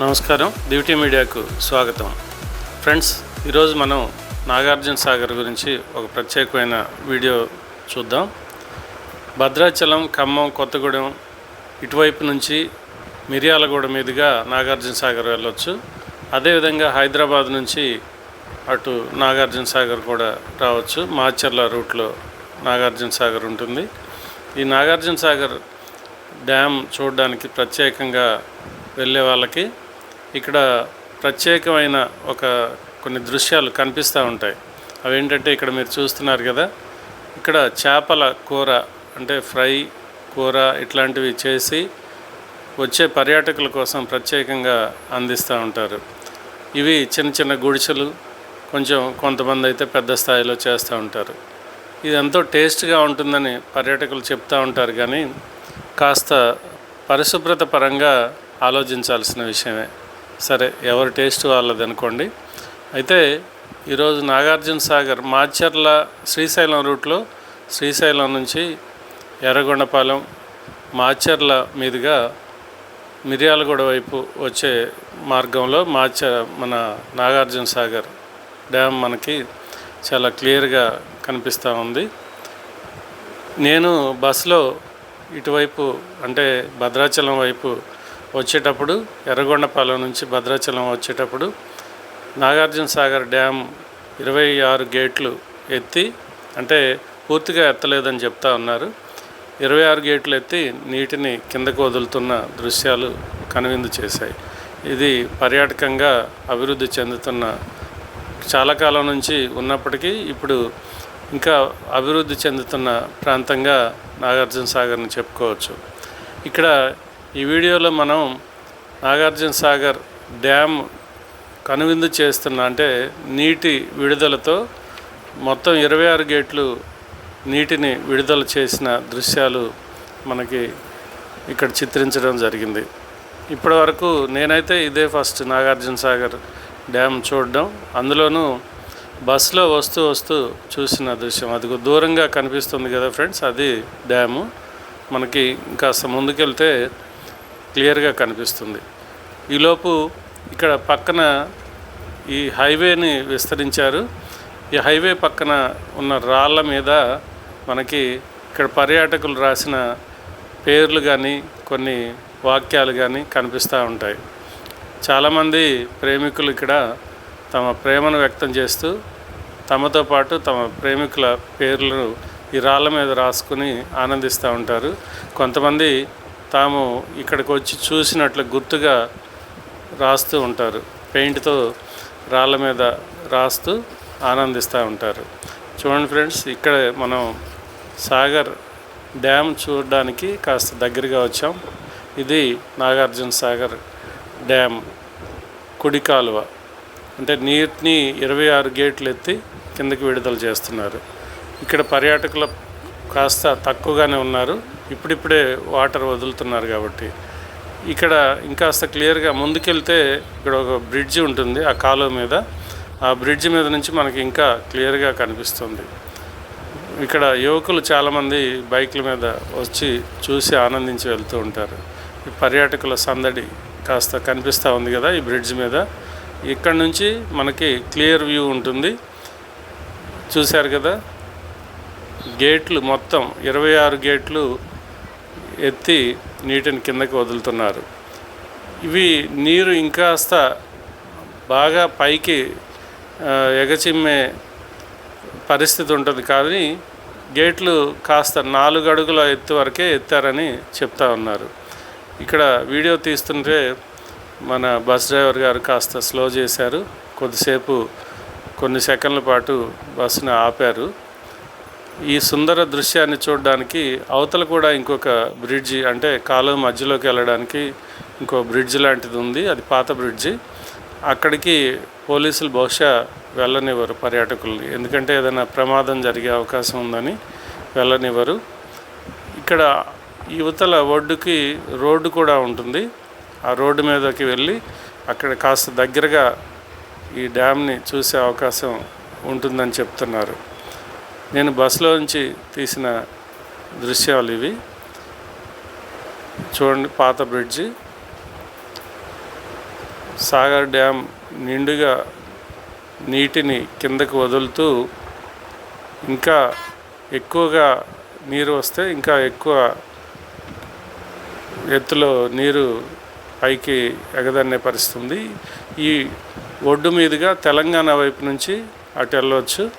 నమస్కారం. డ్యూటీ మీడియాకు స్వాగతం. ఫ్రెండ్స్ ఈరోజు మనం నాగార్జున సాగర్ గురించి ఒక ప్రత్యేకమైన వీడియో చూద్దాం. భద్రాచలం ఖమ్మం కొత్తగూడెం ఇటువైపు నుంచి మిర్యాలగూడ మీదుగా నాగార్జున సాగర్ వెళ్ళొచ్చు. అదేవిధంగా హైదరాబాద్ నుంచి అటు నాగార్జున సాగర్ కూడా రావచ్చు. మాచర్ల రూట్లో నాగార్జున సాగర్ ఉంటుంది. ఈ నాగార్జున సాగర్ డ్యామ్ చూడడానికి ప్రత్యేకంగా వెళ్ళే వాళ్ళకి ఇక్కడ ప్రత్యేకమైన ఒక కొన్ని దృశ్యాలు కనిపిస్తూ ఉంటాయి. అవేంటంటే ఇక్కడ మీరు చూస్తున్నారు కదా ఇక్కడ చేపల కూర అంటే ఫ్రై కూర ఇట్లాంటివి చేసి వచ్చే పర్యాటకుల కోసం ప్రత్యేకంగా అందిస్తూ ఉంటారు. ఇవి చిన్న చిన్న గుడిసెలు కొంచెం కొంతమంది అయితే పెద్ద స్థాయిలో చేస్తూ ఉంటారు. ఇది ఎంతో టేస్ట్గా ఉంటుందని పర్యాటకులు చెప్తూ ఉంటారు కానీ కాస్త పరిశుభ్రత పరంగా ఆలోచించాల్సిన విషయమే. సరే ఎవరి టేస్ట్ వాళ్ళది అనుకోండి. అయితే ఈరోజు నాగార్జున సాగర్ మాచర్ల శ్రీశైలం రూట్లో శ్రీశైలం నుంచి ఎర్రగొండపాలెం మాచర్ల మీదుగా మిర్యాలగూడ వైపు వచ్చే మార్గంలో మాచ మన నాగార్జున సాగర్ డ్యామ్ మనకి చాలా క్లియర్గా కనిపిస్తూ ఉంది. నేను బస్సులో ఇటువైపు అంటే భద్రాచలం వైపు వచ్చేటప్పుడు ఎర్రగొండపాలెం నుంచి భద్రాచలం వచ్చేటప్పుడు నాగార్జున సాగర్ డ్యామ్ ఇరవై ఆరు గేట్లు ఎత్తి అంటే పూర్తిగా ఎత్తలేదని చెప్తా ఉన్నారు. ఇరవై ఆరు గేట్లు ఎత్తి నీటిని కిందకు వదులుతున్న దృశ్యాలు కనువిందు చేశాయి. ఇది పర్యాటకంగా అభివృద్ధి చెందుతున్న చాలా కాలం నుంచి ఉన్నప్పటికీ ఇప్పుడు ఇంకా అభివృద్ధి చెందుతున్న ప్రాంతంగా నాగార్జున సాగర్ని చెప్పుకోవచ్చు. ఇక్కడ ఈ వీడియోలో మనం నాగార్జున సాగర్ డ్యామ్ కనువిందు చేస్తున్న అంటే నీటి విడుదలతో మొత్తం ఇరవై ఆరు గేట్లు నీటిని విడుదల చేసిన దృశ్యాలు మనకి ఇక్కడ చిత్రించడం జరిగింది. ఇప్పటి వరకు నేనైతే ఇదే ఫస్ట్ నాగార్జున సాగర్ డ్యామ్ చూడడం. అందులోనూ బస్సులో వస్తూ వస్తూ చూసిన దృశ్యం. అది దూరంగా కనిపిస్తుంది కదా ఫ్రెండ్స్ అది డ్యాము. మనకి కాస్త ముందుకెళ్తే క్లియర్గా కనిపిస్తుంది. ఈలోపు ఇక్కడ పక్కన ఈ హైవేని విస్తరించారు. ఈ హైవే పక్కన ఉన్న రాళ్ళ మీద మనకి ఇక్కడ పర్యాటకులు రాసిన పేర్లు కానీ కొన్ని వాక్యాలు కానీ కనిపిస్తూ ఉంటాయి. చాలామంది ప్రేమికులు ఇక్కడ తమ ప్రేమను వ్యక్తం చేస్తూ తమతో పాటు తమ ప్రేమికుల పేర్లను ఈ రాళ్ళ మీద రాసుకుని ఆనందిస్తూ ఉంటారు. కొంతమంది తాము ఇక్కడికి వచ్చి చూసినట్లు గుర్తుగా రాస్తూ ఉంటారు. పెయింట్తో రాళ్ళ మీద రాస్తూ ఆనందిస్తూ ఉంటారు. చూడండి ఫ్రెండ్స్ ఇక్కడ మనం సాగర్ డ్యామ్ చూడడానికి కాస్త దగ్గరగా వచ్చాం. ఇది నాగార్జున సాగర్ డ్యామ్ కుడి కాలువ. అంటే నీటిని ఇరవై ఆరు గేట్లు ఎత్తి కిందకి విడుదల చేస్తున్నారు. ఇక్కడ పర్యాటకుల కాస్త తక్కువగానే ఉన్నారు. ఇప్పుడిప్పుడే వాటర్ వదులుతున్నారు కాబట్టి. ఇక్కడ ఇంకాస్త క్లియర్గా ముందుకెళ్తే ఇక్కడ ఒక బ్రిడ్జి ఉంటుంది ఆ కాలువ మీద. ఆ బ్రిడ్జి మీద నుంచి మనకి ఇంకా క్లియర్గా కనిపిస్తుంది. ఇక్కడ యువకులు చాలామంది బైక్ల మీద వచ్చి చూసి ఆనందించి వెళ్తూ ఉంటారు. ఈ పర్యాటకుల సందడి కాస్త కనిపిస్తూ ఉంది కదా ఈ బ్రిడ్జ్ మీద. ఇక్కడ నుంచి మనకి క్లియర్ వ్యూ ఉంటుంది. చూశారు కదా? గేట్లు మొత్తం ఇరవై ఆరు గేట్లు ఎత్తి నీటిని కిందకి వదులుతున్నారు. ఇవి నీరు ఇంకాస్త బాగా పైకి ఎగచిమ్మే పరిస్థితి ఉంటుంది. కానీ గేట్లు కాస్త నాలుగు అడుగుల ఎత్తు వరకే ఎత్తారని చెప్తా ఉన్నారు. ఇక్కడ వీడియో తీస్తుంటే మన బస్ డ్రైవర్ గారు కాస్త స్లో చేశారు. కొద్దిసేపు కొన్ని సెకండ్ల పాటు బస్సును ఆపారు. ఈ సుందర దృశ్యాన్ని చూడడానికి అవతల కూడా ఇంకొక బ్రిడ్జి అంటే కాలువ మధ్యలోకి వెళ్ళడానికి ఇంకో బ్రిడ్జ్ లాంటిది ఉంది. అది పాత బ్రిడ్జి అక్కడికి పోలీసులు బహుశా వెళ్ళనివ్వరు పర్యాటకుల్ని. ఎందుకంటే ఏదైనా ప్రమాదం జరిగే అవకాశం ఉందని వెళ్ళనివ్వరు. ఇక్కడ యువతల ఒడ్డుకి రోడ్డు కూడా ఉంటుంది. ఆ రోడ్డు మీదకి వెళ్ళి అక్కడ కాస్త దగ్గరగా ఈ డ్యామ్ని చూసే అవకాశం ఉంటుందని చెప్తున్నారు. నేను బస్సులో నుంచి తీసిన దృశ్యాలు ఇవి. చూడండి పాత బ్రిడ్జి. సాగర్ డ్యామ్ నిండుగా నీటిని కిందకు వదులుతూ ఇంకా ఎక్కువగా నీరు వస్తే ఇంకా ఎక్కువ ఎత్తులో నీరు పైకి ఎగదన్నే పరిస్థితుంది. ఈ ఒడ్డు మీదుగా తెలంగాణ వైపు నుంచి అటు వెళ్ళవచ్చు